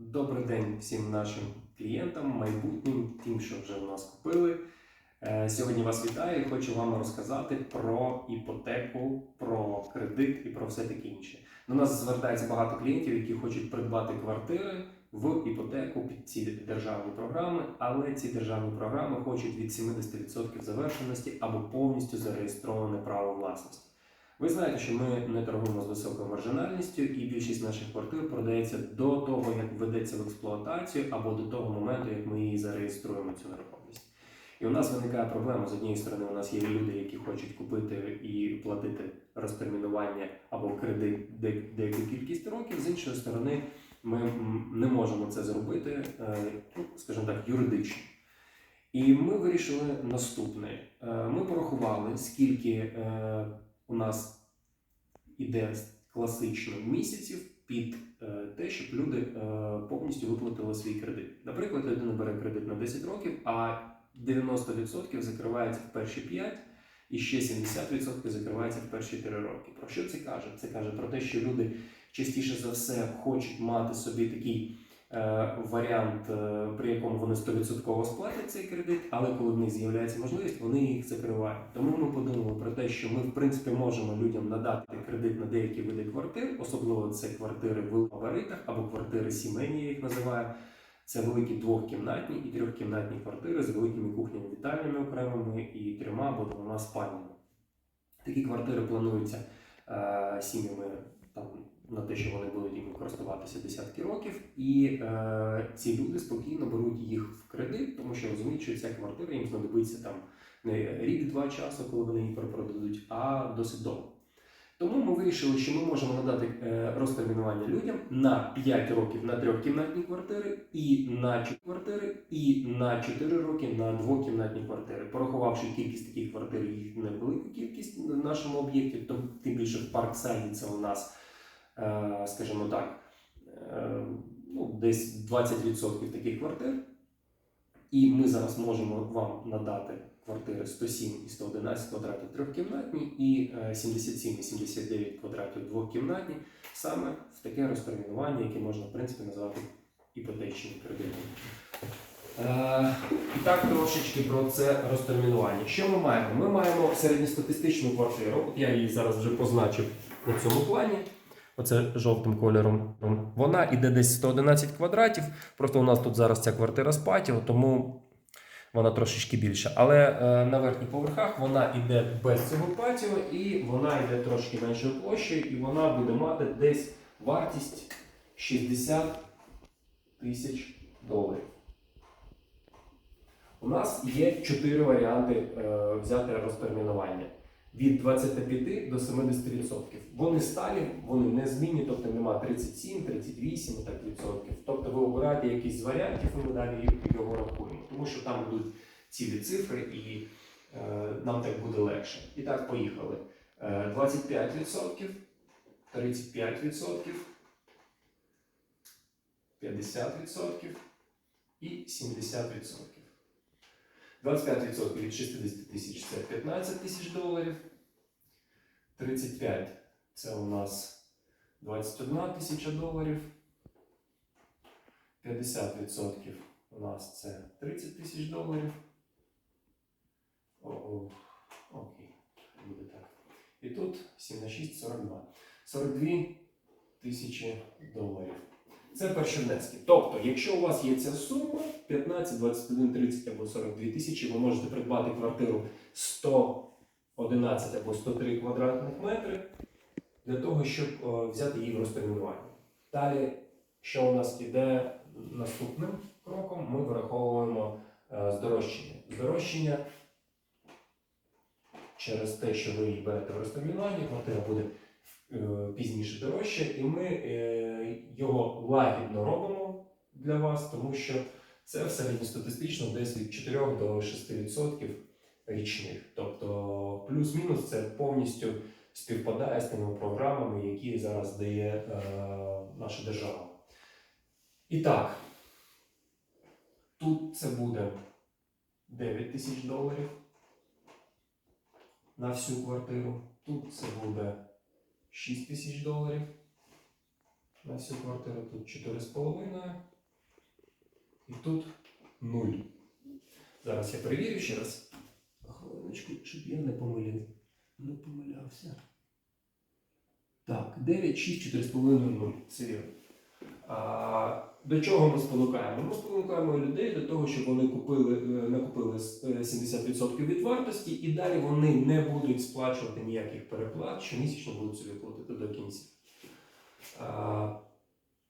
Добрий день всім нашим клієнтам, майбутнім, тим, що вже у нас купили. Е, Сьогодні вас вітаю і хочу вам розказати про іпотеку, про кредит і про все таке інше. До нас звертається багато клієнтів, які хочуть придбати квартири в іпотеку під ці державні програми, але ці державні програми хочуть від 70% завершеності або повністю зареєстроване право власності. Ви знаєте, що ми не торгуємо з високою маржинальністю, і більшість наших квартир продається до того, як введеться в експлуатацію, або до того моменту, як ми її зареєструємо цю нерухомість. І у нас виникає проблема з однієї сторони, у нас є люди, які хочуть купити і платити розтермінування або кредит деяку кількість років. З іншої сторони, ми не можемо це зробити, е, ну, скажімо так, юридично. І ми вирішили наступне: Е, ми порахували, скільки е, у нас іде класично місяців під е, те, щоб люди е, повністю виплатили свій кредит. Наприклад, людина бере кредит на 10 років, а 90% закривається в перші 5, і ще 70% закривається в перші 3 роки. Про що це каже? Це каже про те, що люди частіше за все хочуть мати собі такий варіант, е, при якому вони 100% сплатять цей кредит, але коли в них з'являється можливість, вони їх закривають. Тому ми подумали про те, що ми в принципі можемо людям надати кредит на деякі види квартир, особливо це квартири в габаритах або квартири сімейні, я їх називаю. Це великі двохкімнатні і трьохкімнатні квартири з великими кухнями, вітальнями окремими і трьома або двома спальнями. Такі квартири плануються е, сім'ями там, на те, що вони будуть їм користуватися десятки років, і е, ці люди спокійно беруть їх в кредит, тому що розуміють, що ця квартира їм знадобиться там не рік-два часу, коли вони її перепродадуть, а досить довго. Тому ми вирішили, що ми можемо надати е, розтермінування людям на 5 років на трьохкімнатні квартири, і на 4 квартири, і на 4 роки на двокімнатні квартири. Порахувавши кількість таких квартир, їх невелику кількість на нашому об'єкті, то тим більше в Парксайді це у нас, скажімо так, е, ну, десь 20% таких квартир. І ми зараз можемо вам надати квартири 107 і 111 квадратів трьохкімнатні і е, 77 і 79 квадратів двокімнатні, саме в таке розтермінування, яке можна в принципі назвати іпотечним кредитом. Е, І так трошечки про це розтермінування. Що ми маємо? Ми маємо середньостатистичну квартиру. От я її зараз вже позначив у цьому плані. Оце жовтим кольором. Вона іде десь 111 квадратів. Просто у нас тут зараз ця квартира з патіо, тому вона трошечки більша. Але е, на верхніх поверхах вона йде без цього патіо і вона йде трошки меншою площею, і вона буде мати десь вартість 60 тисяч доларів. У нас є чотири варіанти е, взяти розтермінування. Від 25 до 70%. Вони сталі, вони не змінні, тобто нема 37, 38 і так відсотків. Тобто ви обираєте якийсь з варіантів, і ми далі його рахуємо. Тому що там будуть цілі цифри, і е, нам так буде легше. І так, поїхали. Е, 25%, 35%, 50% і 70%. 25% від 60 тисяч це 15 тисяч доларів. 35 це у нас 21 тисяча доларів. 50% у нас це 30 тисяч доларів. О, о, окей, буде так. І тут 7 на 6 42. 42 тисячі доларів. Це перші внески. Тобто, якщо у вас є ця сума 15, 21, 30 або 42 тисячі, ви можете придбати квартиру 111 або 103 квадратних метри для того, щоб е, взяти її в розтермінування. Далі, що у нас іде наступним кроком, ми враховуємо е, здорожчання. Здорожчання через те, що ви її берете в розтермінування, квартира буде е, пізніше дорожче, і ми його лагідно робимо для вас, тому що це в середньостатистично десь від 4 до 6% річних. Тобто плюс-мінус це повністю співпадає з тими програмами, які зараз дає е, наша держава. І так, тут це буде 9 тисяч доларів на всю квартиру. Тут це буде 6 тисяч доларів. На всю квартиру тут 4,5. І тут 0. Зараз я перевірю ще раз. Хвилиночку, щоб я не помилив. Не помилявся. Так, 9, 6, 4,5, 0. Це вірно. А, до чого ми спонукаємо? Ми спонукаємо людей для того, щоб вони купили, е, накупили е, 70% від вартості, і далі вони не будуть сплачувати ніяких переплат, щомісячно будуть собі платити до кінця. А,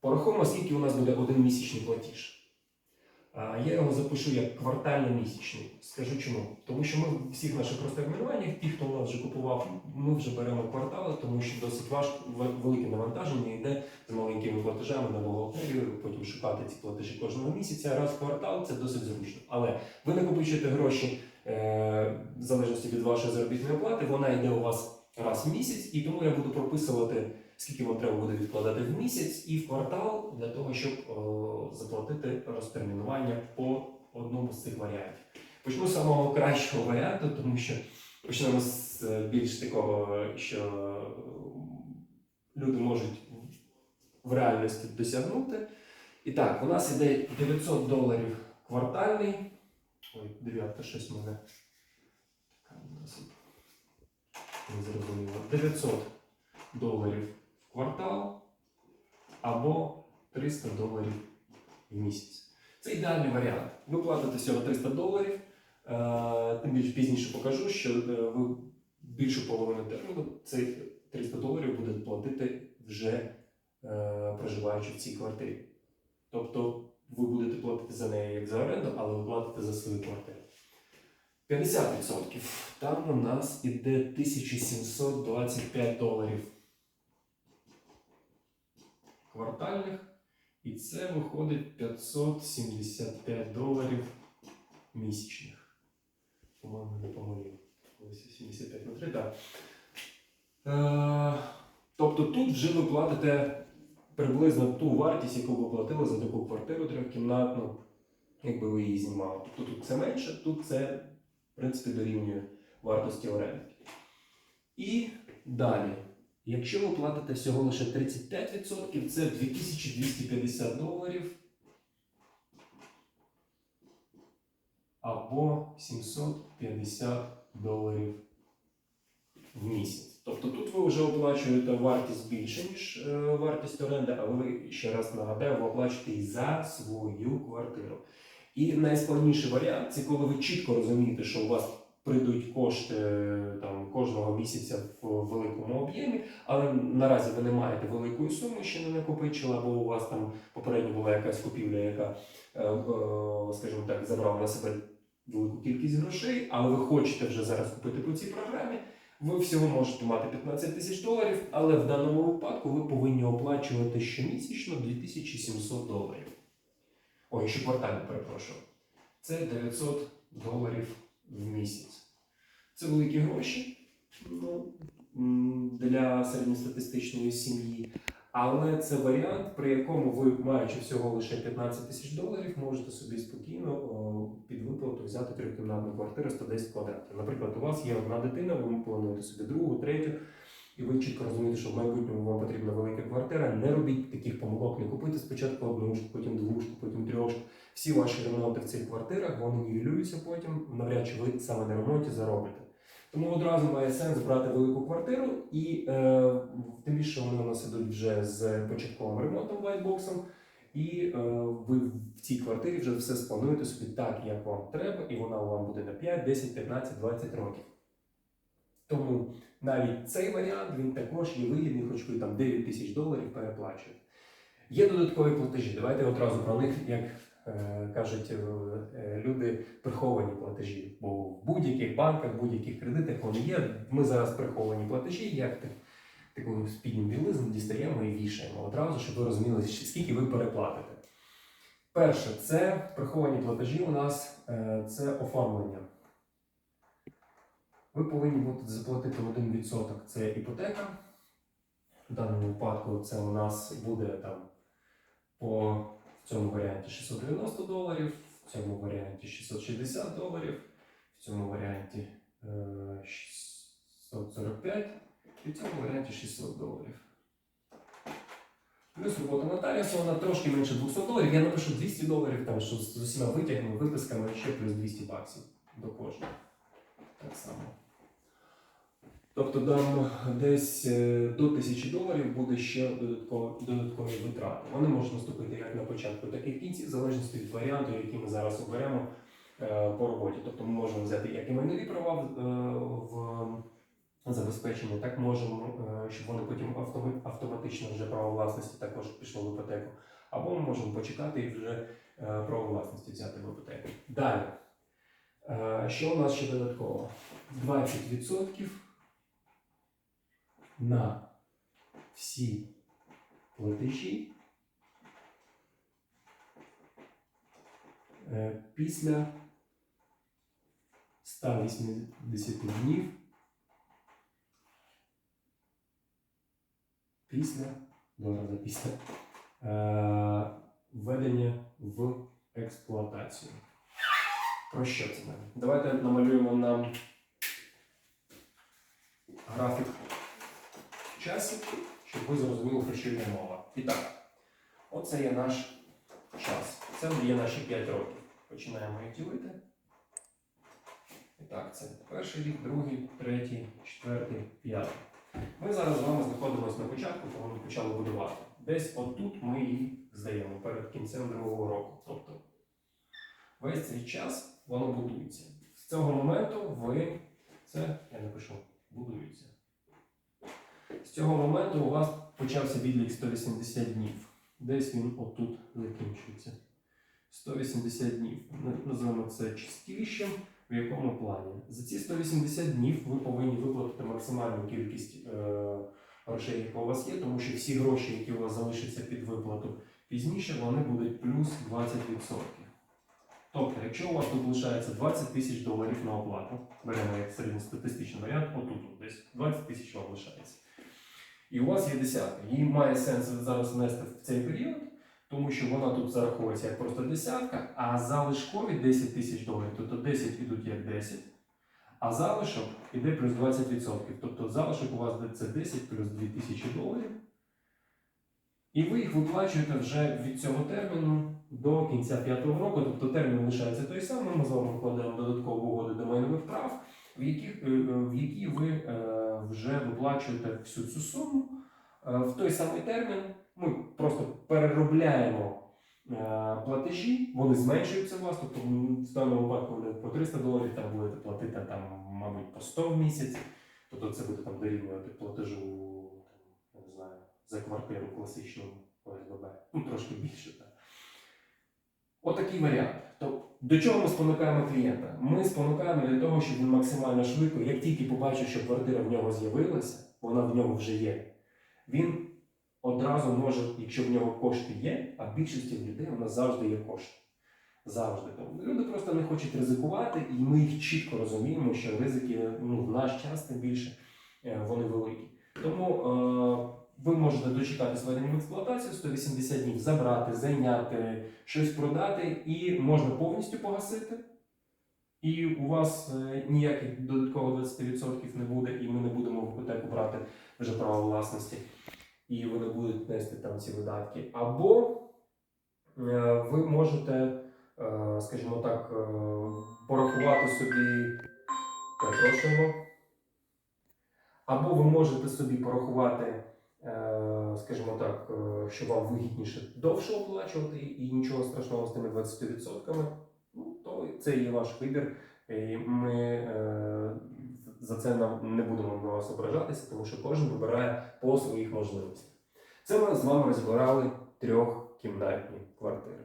порахуємо, скільки у нас буде один місячний платіж. Я його запишу як квартально-місячний. Скажу чому. Тому що ми в всіх наших розтермінуваннях, ті, хто у нас вже купував, ми вже беремо квартали, тому що досить важко ве- велике навантаження йде з маленькими платежами на бухгалтерію, потім шукати ці платежі кожного місяця. Раз в квартал це досить зручно. Але ви накопичуєте гроші е, в залежності від вашої заробітної плати, вона йде у вас раз в місяць, і тому я буду прописувати, скільки вам треба буде відкладати в місяць і в квартал для того, щоб о, заплатити розтермінування по одному з цих варіантів. Почну з самого кращого варіанту, тому що почнемо з е, більш такого, що е, люди можуть в реальності досягнути. І так, у нас іде 900 доларів квартальний. Ой, дев'ятка щось мене. Така досить незрозуміло. 900 доларів квартал або 300 доларів в місяць. Це ідеальний варіант. Ви платите всього 300 доларів. Е, Тим більше пізніше покажу, що е, ви більшу половину терміну цих 300 доларів будете платити вже е, проживаючи в цій квартирі. Тобто ви будете платити за неї як за оренду, але ви платите за свою квартиру. 50%. Там у нас іде 1725 доларів квартальних. І це виходить 575 доларів місячних. По-моєму, не помилів. Ось 75 на 3, так. Е, тобто тут вже ви платите приблизно ту вартість, яку ви платили за таку квартиру трьохкімнатну, якби ви її знімали. Тобто тут це менше, тут це, в принципі, дорівнює вартості оренди. І далі. Якщо ви платите всього лише 35%, це 2250 доларів або 750 доларів в місяць. Тобто тут ви вже оплачуєте вартість більше, ніж е, вартість оренди, але ще раз нагадаю, ви оплачуєте і за свою квартиру. І найскладніший варіант це коли ви чітко розумієте, що у вас прийдуть кошти там кожного місяця в великому об'ємі, але наразі ви не маєте великої суми, ще не накопичили, або у вас там попередньо була якась купівля, яка, е, е, скажімо так, забрала на себе велику кількість грошей, але ви хочете вже зараз купити по цій програмі. Ви всього можете мати 15 тисяч доларів, але в даному випадку ви повинні оплачувати щомісячно 2700 доларів. Ой, ще квартально, перепрошую. Це 900 доларів. Це великі гроші ну, для середньостатистичної сім'ї. Але це варіант, при якому ви, маючи всього лише 15 тисяч доларів, можете собі спокійно о, під виплату взяти трьохкімнатну квартиру 110 квадратів. Наприклад, у вас є одна дитина, ви плануєте собі другу, третю, і ви чітко розумієте, що в майбутньому вам потрібна велика квартира. Не робіть таких помилок, не купуйте спочатку однушку, потім двушку, потім трьошку. Всі ваші ремонти в цих квартирах вони нівелюються потім, навряд чи ви саме на ремонті заробите. Тому одразу має сенс брати велику квартиру, і е, тим більше вони у нас ідуть вже з початковим ремонтом лайтбоксом. І е, ви в цій квартирі вже все сплануєте собі так, як вам треба, і вона вам буде на 5, 10, 15, 20 років. Тому навіть цей варіант він також є вигідний, хоч ви там 9 тисяч доларів переплачуєте. Є додаткові платежі. Давайте одразу про них, як кажуть е, люди, приховані платежі. Бо в будь-яких банках, в будь-яких кредитах вони є. Ми зараз приховані платежі, як так, таку спідню білизну дістаємо і вішаємо одразу, щоб ви розуміли, скільки ви переплатите. Перше, це приховані платежі у нас е, це оформлення. Ви повинні будете заплатити 1%. Це іпотека. В даному випадку це у нас буде там по в цьому варіанті 690 доларів, в цьому варіанті 660 доларів, в цьому варіанті е, 645 і в цьому варіанті 600 доларів. Плюс робота нотаріуса, трошки менше 200 доларів. Я напишу 200 доларів, там, що з усіма витягами, виписками ще плюс 200 баксів до кожного. Так само. Тобто там десь е, до 1000 доларів буде ще додатково, додаткові витрати. Вони можуть наступити як на початку, так і в кінці, в залежності від варіанту, який ми зараз оберемо е, по роботі. Тобто ми можемо взяти як і майнові права е, в забезпечення, так можемо, щоб вони потім автоматично вже право власності також пішло в іпотеку. Або ми можемо почекати і вже право власності взяти в іпотеку. Далі. Що у нас ще додатково? 20% на всі платежі е, після 180 днів після, два рази після е, введення в експлуатацію. Про що це? Давайте намалюємо нам графік часі, щоб ви зрозуміли, про що йде мова. І так, оце є наш час. Це є наші 5 років. Починаємо їх ділити. І так, це перший рік, другий, третій, четвертий, п'ятий. Ми зараз з вами знаходимося на початку, коли ми почали будувати. Десь отут ми її здаємо перед кінцем другого року. Тобто весь цей час воно будується. З цього моменту ви це я напишу будується. З цього моменту у вас почався відлік 180 днів. Десь він отут закінчується. 180 днів. Називаємо це чистілищем. В якому плані? За ці 180 днів ви повинні виплатити максимальну кількість е, грошей, які у вас є, тому що всі гроші, які у вас залишаться під виплату пізніше, вони будуть плюс 20%. Тобто, якщо у вас тут лишається 20 тисяч доларів на оплату, беремо як середньостатистичний варіант, отут десь 20 тисяч вам лишається. І у вас є десятка. Її має сенс зараз внести в цей період, тому що вона тут зараховується як просто десятка, а залишкові 10 тисяч доларів, тобто 10 ідуть як 10, а залишок іде плюс 20%. Тобто залишок у вас це 10 плюс 2 тисячі доларів. І ви їх виплачуєте вже від цього терміну до кінця п'ятого року. Тобто термін лишається той самий. Ми з вами вкладаємо додаткову угоду до майнових прав, в яких, е, е, в які ви е, вже виплачуєте всю цю суму в той самий термін. Ми просто переробляємо платежі, вони зменшуються вас. Тобто в даному випадку вони по 300 доларів там будете платити там, мабуть, по 100 в місяць. Тобто це буде там дорівнювати платежу, не знаю, за квартиру класичну ОСББ. Ну, трошки більше. Так. Отакий варіант. То до чого ми спонукаємо клієнта? Ми спонукаємо для того, щоб він максимально швидко, як тільки побачив, що квартира в нього з'явилася, вона в нього вже є. Він одразу може, якщо в нього кошти є, а в більшості людей у нас завжди є кошти. Завжди. Тому люди просто не хочуть ризикувати, і ми їх чітко розуміємо, що ризики ну, в наш час тим більше е, вони великі. Тому е, ви можете дочекати введення в експлуатацію 180 днів, забрати, зайняти, щось продати, і можна повністю погасити. І у вас е, ніяких додаткових 20% не буде, і ми не будемо в іпотеку брати вже право власності, і ви не будете нести там ці видатки. Або е, ви можете, е, скажімо так, порахувати собі, перепрошуємо, або ви можете собі порахувати, скажімо так, е, що вам вигідніше довше оплачувати і нічого страшного з тими 20%. Ну, то це є ваш вибір. І ми е, за це нам не будемо на вас ображатися, тому що кожен вибирає по своїх можливостях. Це ми з вами розбирали трьохкімнатні квартири.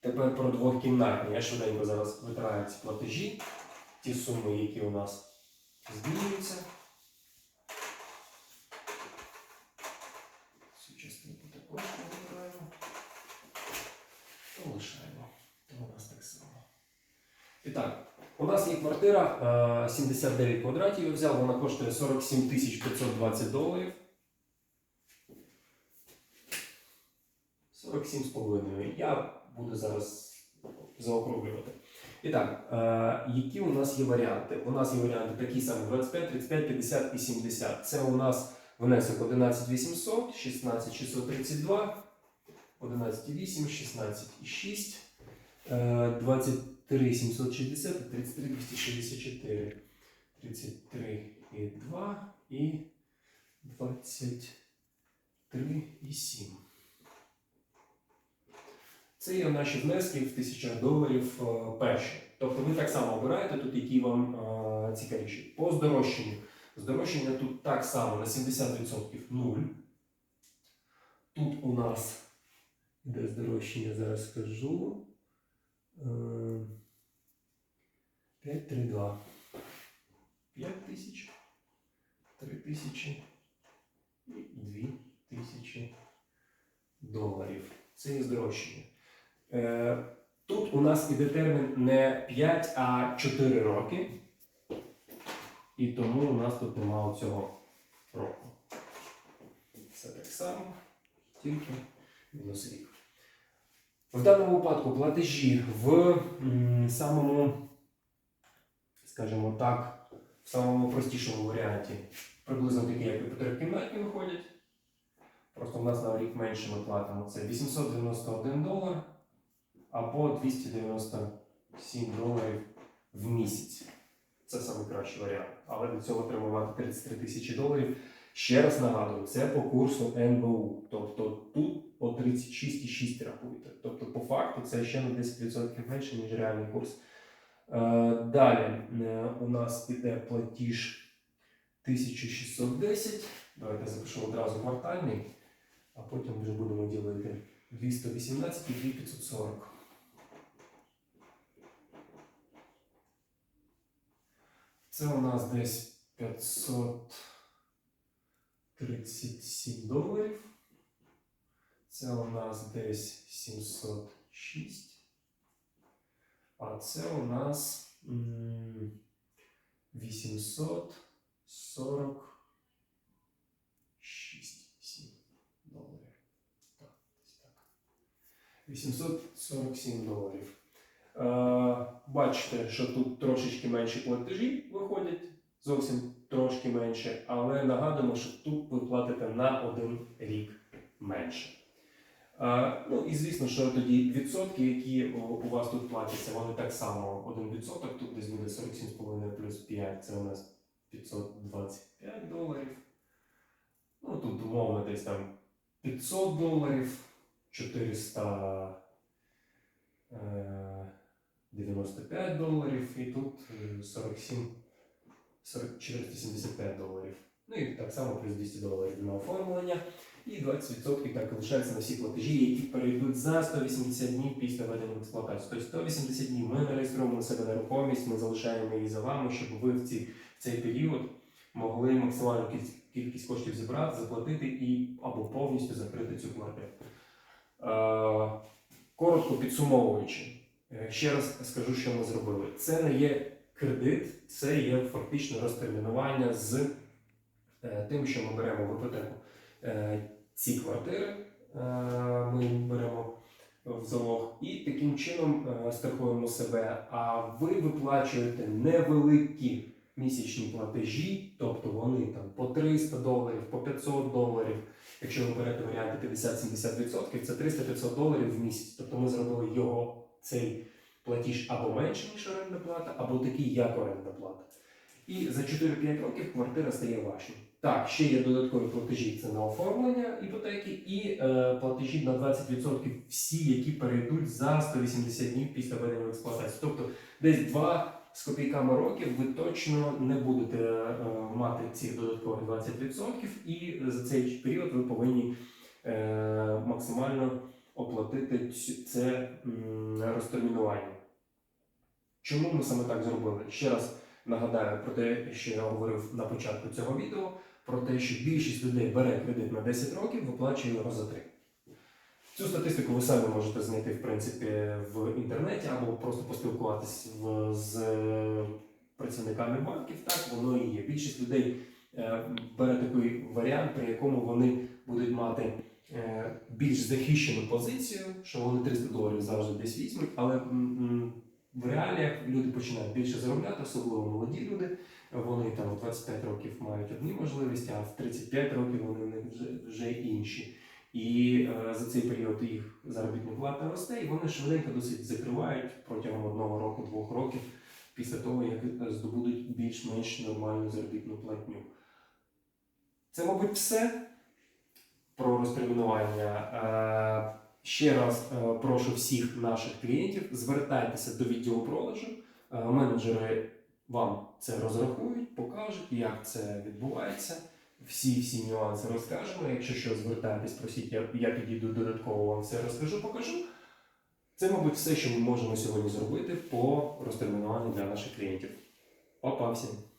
Тепер про двохкімнатні. Я швиденько зараз витираю ці платежі, ті суми, які у нас змінюються. Цю частинку також ми вибираємо. То лишаємо. То у нас так само. І так, у нас є квартира е, 79 квадратів. Я взяв, вона коштує 47 тисяч 520 доларів. 47,5. Я буду зараз заокруглювати. І так, е, які у нас є варіанти? У нас є варіанти такі самі: 25, 35, 50 і 70. Це у нас Внесок 11800, 16632, 118, 16,6, е, 23 760 і 33 264, 33 і 23,7. Це є наші внески в тисячах доларів е, перші. Тобто ви так само обираєте тут, які вам е, цікавіші. По здорожчанню. Здорожчання тут так само на 70% 0. Тут у нас іде здорожчання, зараз скажу. Е, 532. 5 тисяч, 3 тисячі і 2 тисячі доларів. Це є здорожчання. Е, Тут у нас іде термін не 5, а 4 роки. І тому у нас тут немає цього року. Це так само, тільки мінус рік. В даному випадку платежі в самому, скажімо так, в самому простішому варіанті приблизно такі, як і чотирикімнатні виходять. Просто в нас на рік менше ми платимо. Це 891 долар або 297 доларів в місяць. Це найкращий варіант. Але до цього треба мати 33 тисячі доларів. Ще раз нагадую, це по курсу НБУ. Тобто тут по 36,6 рахуйте. Тобто, по факту, це ще на 10% менше, ніж реальний курс. Е, Далі е, у нас піде платіж 1610. Давайте запишемо одразу квартальний, а потім вже будемо ділити 218 і 2540. Це у нас десь 537 доларів. Це у нас десь 706. А це у нас м, 846 7 доларів. Так, десь так. 847 доларів. Е, бачите, що тут трошечки менші платежі виходять, зовсім трошки менше, але нагадуємо, що тут ви платите на один рік менше. Е, ну і звісно, що тоді відсотки, які у вас тут платяться, вони так само 1%, тут десь буде 47,5 плюс 5, це у нас 525 доларів. Ну тут умовно десь там 500 доларів, 400. Е, 95 доларів і тут е, 47, 40, 475 доларів. Ну і так само плюс 200 доларів на оформлення. І 20% так лишається на всі платежі, які перейдуть за 180 днів після введення в експлуатацію. Тобто 180 днів ми не реєструємо на себе нерухомість, ми залишаємо її за вами, щоб ви в, ці, в цей період могли максимальну кількість, кількість коштів зібрати, заплатити і або повністю закрити цю квартиру. Е, коротко підсумовуючи. Е, Ще раз скажу, що ми зробили. Це не є кредит, це є фактично розтермінування з е, тим, що ми беремо в іпотеку е, ці квартири, ми беремо в залог, і таким чином страхуємо себе. А ви виплачуєте невеликі місячні платежі, тобто вони там по 300 доларів, по 500 доларів. Якщо ви берете варіанти 50-70%, це 300-500 доларів в місяць. Тобто ми зробили його цей платіж або менше, ніж орендна плата, або такий, як орендна плата. І за 4-5 років квартира стає вашою. Так, ще є додаткові платежі це на оформлення іпотеки, і е, платежі на 20% всі, які перейдуть за 180 днів після введення в експлуатацію. Тобто десь 2 з копійками років ви точно не будете е, мати ці додаткові 20%, і за цей період ви повинні е, максимально оплатити це розтермінування. Чому ми саме так зробили? Ще раз нагадаю про те, що я говорив на початку цього відео, про те, що більшість людей бере кредит на 10 років, виплачує його за 3. Цю статистику ви самі можете знайти в принципі в інтернеті або просто поспілкуватись в, з е, працівниками банків. Так воно і є. Більшість людей е, бере такий варіант, при якому вони будуть мати більш захищену позицію, що вони 300 доларів завжди десь візьмуть, але в реаліях люди починають більше заробляти, особливо молоді люди, Вони там в 25 років мають одні можливості, а в 35 років вони вже, вже інші. І е, за цей період їх заробітна плата росте, і вони швиденько досить закривають протягом одного року, двох років після того, як е, здобудуть більш-менш нормальну заробітну платню. Це, мабуть, все про розтермінування. Е, Ще раз е, прошу всіх наших клієнтів звертайтеся до відділу продажу. Е, Менеджери вам це розрахують, покажуть, як це відбувається. Всі всі нюанси розкажемо. Якщо що, звертайтесь, просіть, я, я підійду додатково вам все розкажу, покажу. Це, мабуть, все, що ми можемо сьогодні зробити по розтермінуванню для наших клієнтів. Па-па всім!